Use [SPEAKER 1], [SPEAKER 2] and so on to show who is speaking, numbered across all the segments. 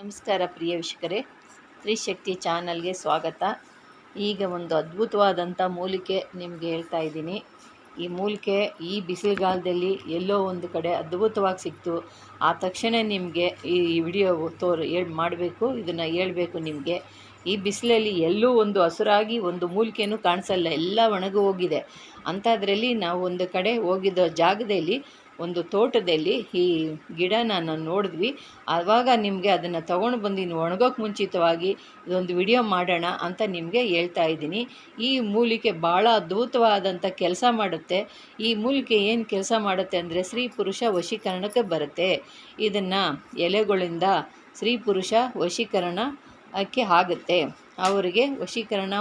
[SPEAKER 1] ನಮಸ್ಕಾರ ಪ್ರಿಯ ವೀಕ್ಷಕರೇ. ಸ್ತ್ರೀಶಕ್ತಿ ಚಾನಲ್ಗೆ ಸ್ವಾಗತ. ಈಗ ಒಂದು ಅದ್ಭುತವಾದಂಥ ಮೂಲಿಕೆ ನಿಮಗೆ ಹೇಳ್ತಾ ಇದ್ದೀನಿ. ಈ ಮೂಲಿಕೆ ಈ ಬಿಸಿಲುಗಾಲದಲ್ಲಿ ಎಲ್ಲೋ ಒಂದು ಕಡೆ ಅದ್ಭುತವಾಗಿ ಸಿಕ್ತು. ಆ ತಕ್ಷಣ ನಿಮಗೆ ಈ ವಿಡಿಯೋ ತೋರ್ ಹೇಳಿ ಮಾಡಬೇಕು, ಇದನ್ನು ಹೇಳಬೇಕು ನಿಮಗೆ. ಈ ಬಿಸಿಲಲ್ಲಿ ಎಲ್ಲೂ ಒಂದು ಹಸುರಾಗಿ ಒಂದು ಮೂಲಿಕೆನೂ ಕಾಣಿಸಲ್ಲ. ಎಲ್ಲ ಒಣಗಿ ಹೋಗಿದೆ. ಅಂಥದ್ರಲ್ಲಿ ನಾವು ಒಂದು ಕಡೆ ಹೋಗಿದ್ದ ಜಾಗದಲ್ಲಿ ಒಂದು ತೋಟದಲ್ಲಿ ಈ ಗಿಡ ನಾನು ನೋಡಿದ್ವಿ. ಆವಾಗ ನಿಮಗೆ ಅದನ್ನು ತೊಗೊಂಡು ಬಂದು ಒಣಗೋಕ್ಕೆ ಮುಂಚಿತವಾಗಿ ಇದೊಂದು ವಿಡಿಯೋ ಮಾಡೋಣ ಅಂತ ನಿಮಗೆ ಹೇಳ್ತಾ ಇದ್ದೀನಿ. ಈ ಮೂಲಿಕೆ ಭಾಳ ಅದ್ಭುತವಾದಂಥ ಕೆಲಸ ಮಾಡುತ್ತೆ. ಈ ಮೂಲಿಕೆ ಏನು ಕೆಲಸ ಮಾಡುತ್ತೆ ಅಂದರೆ ಸ್ತ್ರೀ ಪುರುಷ ವಶೀಕರಣಕ್ಕೆ ಬರುತ್ತೆ. ಇದನ್ನು ಎಲೆಗಳಿಂದ ಸ್ತ್ರೀ ಪುರುಷ ವಶೀಕರಣ ಆಗುತ್ತೆ. ಅವರಿಗೆ ವಶೀಕರಣ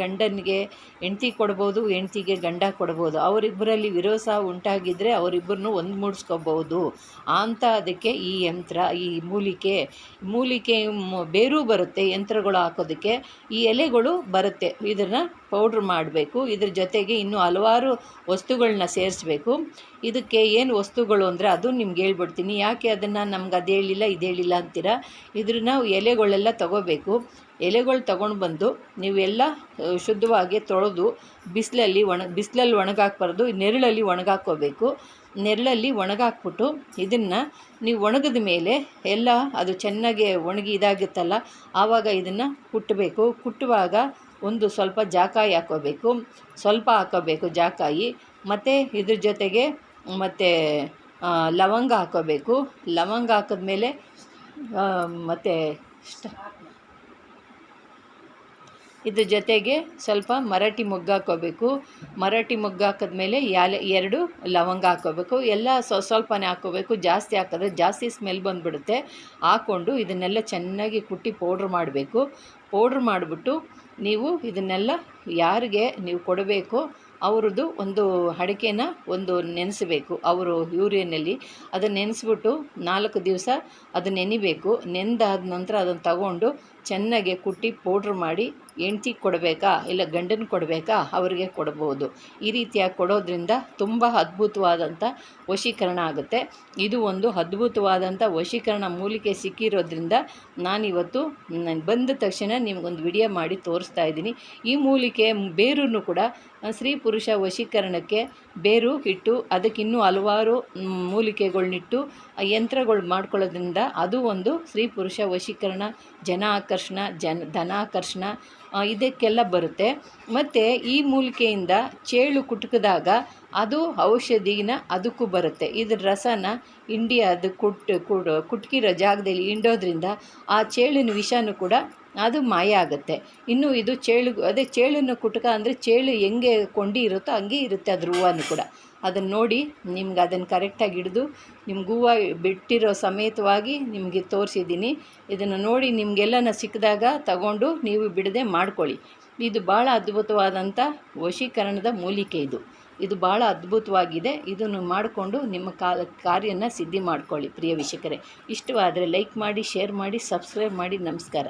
[SPEAKER 1] ಗಂಡನಿಗೆ ಹೆಂಡ್ತಿ ಕೊಡ್ಬೋದು, ಹೆಂಡ್ತಿಗೆ ಗಂಡ ಕೊಡ್ಬೋದು. ಅವರಿಬ್ಬರಲ್ಲಿ ವಿರೋಸ ಉಂಟಾಗಿದ್ದರೆ ಅವರಿಬ್ಬರನ್ನು ಒಂದು ಮೂಡಿಸ್ಕೋಬೋದು ಅಂತ ಅದಕ್ಕೆ ಈ ಯಂತ್ರ, ಈ ಮೂಲಿಕೆ ಮೂಲಿಕೆ ಬೇರೂ ಬರುತ್ತೆ, ಯಂತ್ರಗಳು ಹಾಕೋದಕ್ಕೆ. ಈ ಎಲೆಗಳು ಬರುತ್ತೆ, ಇದನ್ನು ಪೌಡ್ರ್ ಮಾಡಬೇಕು. ಇದ್ರ ಜೊತೆಗೆ ಇನ್ನೂ ಹಲವಾರು ವಸ್ತುಗಳನ್ನ ಸೇರಿಸ್ಬೇಕು. ಇದಕ್ಕೆ ಏನು ವಸ್ತುಗಳು ಅಂದರೆ ಅದು ನಿಮ್ಗೆ ಹೇಳ್ಬಿಡ್ತೀನಿ. ಯಾಕೆ ಅದನ್ನು ನಮ್ಗೆ ಅದು ಹೇಳಿಲ್ಲ ಇದು ಹೇಳಿಲ್ಲ ಅಂತೀರ? ಇದ್ರ ನಾವು ಎಲೆಗಳೆಲ್ಲ ತಗೋಬೇಕು. ಎಲೆಗಳು ತಗೊಂಡು ಬಂದು ನೀವೆಲ್ಲ ಶುದ್ಧವಾಗಿ ತೊಳೆದು ಬಿಸಿಲಲ್ಲಿ ಒಣ ಬಿಸಿಲಲ್ಲಿ ಒಣಗಾಕ್ಬಾರ್ದು, ನೆರಳಲ್ಲಿ ಒಣಗಾಕೋಬೇಕು ನೆರಳಲ್ಲಿ ಒಣಗಾಕ್ಬಿಟ್ಟು ಇದನ್ನು ನೀವು ಒಣಗಿದ ಮೇಲೆ ಎಲ್ಲ, ಅದು ಚೆನ್ನಾಗಿ ಒಣಗಿ ಇದಾಗುತ್ತಲ್ಲ, ಆವಾಗ ಇದನ್ನು ಕುಟ್ಟಬೇಕು ಕುಟ್ಟುವಾಗ ಒಂದು ಸ್ವಲ್ಪ ಜಾಕಾಯಿ ಹಾಕೋಬೇಕು ಸ್ವಲ್ಪ ಹಾಕೋಬೇಕು ಜಾಕಾಯಿ. ಮತ್ತು ಇದ್ರ ಜೊತೆಗೆ ಮತ್ತು ಲವಂಗ ಹಾಕೋಬೇಕು ಲವಂಗ ಹಾಕಿದ್ಮೇಲೆ ಮತ್ತು ಇದ್ರ ಜೊತೆಗೆ ಸ್ವಲ್ಪ ಮರಾಠಿ ಮೊಗ್ಗು ಹಾಕೋಬೇಕು ಮರಾಠಿ ಮೊಗ್ಗು ಹಾಕಿದ್ಮೇಲೆ ಯಾಲೆ, ಎರಡು ಲವಂಗ ಹಾಕೋಬೇಕು ಎಲ್ಲ ಸ್ವ ಸ್ವಲ್ಪನೇ ಹಾಕ್ಕೋಬೇಕು. ಜಾಸ್ತಿ ಹಾಕಿದ್ರೆ ಜಾಸ್ತಿ ಸ್ಮೆಲ್ ಬಂದುಬಿಡುತ್ತೆ. ಹಾಕ್ಕೊಂಡು ಇದನ್ನೆಲ್ಲ ಚೆನ್ನಾಗಿ ಕುಟ್ಟಿ ಪೌಡ್ರ್ ಮಾಡಬೇಕು. ಪೌಡ್ರ್ ಮಾಡಿಬಿಟ್ಟು ನೀವು ಇದನ್ನೆಲ್ಲ ಯಾರಿಗೆ ನೀವು ಕೊಡಬೇಕು ಅವ್ರದ್ದು ಒಂದು ಅಡಿಕೆನ ಒಂದು ನೆನೆಸಬೇಕು. ಅವರು ಯೂರಿಯನಲ್ಲಿ ಅದನ್ನು ನೆನೆಸ್ಬಿಟ್ಟು ನಾಲ್ಕು ದಿವಸ ಅದು ನೆನಿಬೇಕು. ನೆನೆದಾದ ನಂತರ ಅದನ್ನು ತಗೊಂಡು ಚೆನ್ನಾಗಿ ಕುಟ್ಟಿ ಪೌಡ್ರ್ ಮಾಡಿ ಹೆಂಡ್ತಿಗೆ ಕೊಡಬೇಕಾ ಇಲ್ಲ ಗಂಡನ ಕೊಡಬೇಕಾ ಅವರಿಗೆ ಕೊಡ್ಬೋದು. ಈ ರೀತಿಯಾಗಿ ಕೊಡೋದ್ರಿಂದ ತುಂಬ ಅದ್ಭುತವಾದಂಥ ವಶೀಕರಣ ಆಗುತ್ತೆ. ಇದು ಒಂದು ಅದ್ಭುತವಾದಂಥ ವಶೀಕರಣ ಮೂಲಿಕೆ ಸಿಕ್ಕಿರೋದ್ರಿಂದ ನಾನಿವತ್ತು ಬಂದ ತಕ್ಷಣ ನಿಮಗೊಂದು ವಿಡಿಯೋ ಮಾಡಿ ತೋರಿಸ್ತಾ ಇದ್ದೀನಿ. ಈ ಮೂಲಿಕೆ ಬೇರೂ ಕೂಡ ಸ್ತ್ರೀ ಪುರುಷ ವಶೀಕರಣಕ್ಕೆ ಬೇರು ಇಟ್ಟು ಅದಕ್ಕಿನ್ನೂ ಹಲವಾರು ಮೂಲಿಕೆಗಳನ್ನಿಟ್ಟು ಯಂತ್ರಗಳು ಮಾಡ್ಕೊಳ್ಳೋದ್ರಿಂದ ಅದು ಒಂದು ಸ್ತ್ರೀ ಪುರುಷ ವಶೀಕರಣ ಜನ ಆಕರ್ಷಣ ಜನ, ಧನಾಕರ್ಷಣ ಇದಕ್ಕೆಲ್ಲ ಬರುತ್ತೆ. ಮತ್ತು ಈ ಮೂಲಿಕೆಯಿಂದ ಚೇಳು ಕುಟುಕಿದಾಗ ಅದು ಔಷಧಿನ ಅದಕ್ಕೂ ಬರುತ್ತೆ. ಇದ್ರ ರಸನ ಇಂಡಿಯಾದ ಕುಡ್, ಕುಟ್ಕಿರೋ ಜಾಗದಲ್ಲಿ ಹಿಂಡೋದ್ರಿಂದ ಆ ಚೇಳಿನ ವಿಷನೂ ಕೂಡ ಅದು ಮಾಯ ಆಗುತ್ತೆ. ಇನ್ನು ಇದು ಚೇಳು, ಅದೇ ಚೇಳನ್ನು ಕುಟುಕ ಅಂದರೆ ಚೇಳು ಹೆಂಗೆ ಕೊಂಡಿ ಇರುತ್ತೋ ಹಂಗೆ ಇರುತ್ತೆ ಅದ್ರ ಹೂವನ್ನು ಕೂಡ. ಅದನ್ನು ನೋಡಿ ನಿಮ್ಗೆ ಅದನ್ನು ಕರೆಕ್ಟಾಗಿ ಹಿಡಿದು ನಿಮ್ಗೆ ಹೂವು ಬಿಟ್ಟಿರೋ ಸಮೇತವಾಗಿ ನಿಮಗೆ ತೋರಿಸಿದ್ದೀನಿ. ಇದನ್ನು ನೋಡಿ ನಿಮಗೆಲ್ಲನ ಸಿಕ್ಕಿದಾಗ ತಗೊಂಡು ನೀವು ಬಿಡದೆ ಮಾಡ್ಕೊಳ್ಳಿ. ಇದು ಭಾಳ ಅದ್ಭುತವಾದಂಥ ವಶೀಕರಣದ ಮೂಲಿಕೆ ಇದು. ಇದು ಭಾಳ ಅದ್ಭುತವಾಗಿದೆ. ಇದನ್ನು ಮಾಡಿಕೊಂಡು ನಿಮ್ಮ ಕಾರ್ಯನ ಸಿದ್ಧಿ ಮಾಡ್ಕೊಳ್ಳಿ ಪ್ರಿಯ ವೀಕ್ಷಕರೇ. ಇಷ್ಟವಾದರೆ ಲೈಕ್ ಮಾಡಿ, ಶೇರ್ ಮಾಡಿ, ಸಬ್ಸ್ಕ್ರೈಬ್ ಮಾಡಿ, ನಮಸ್ಕಾರ.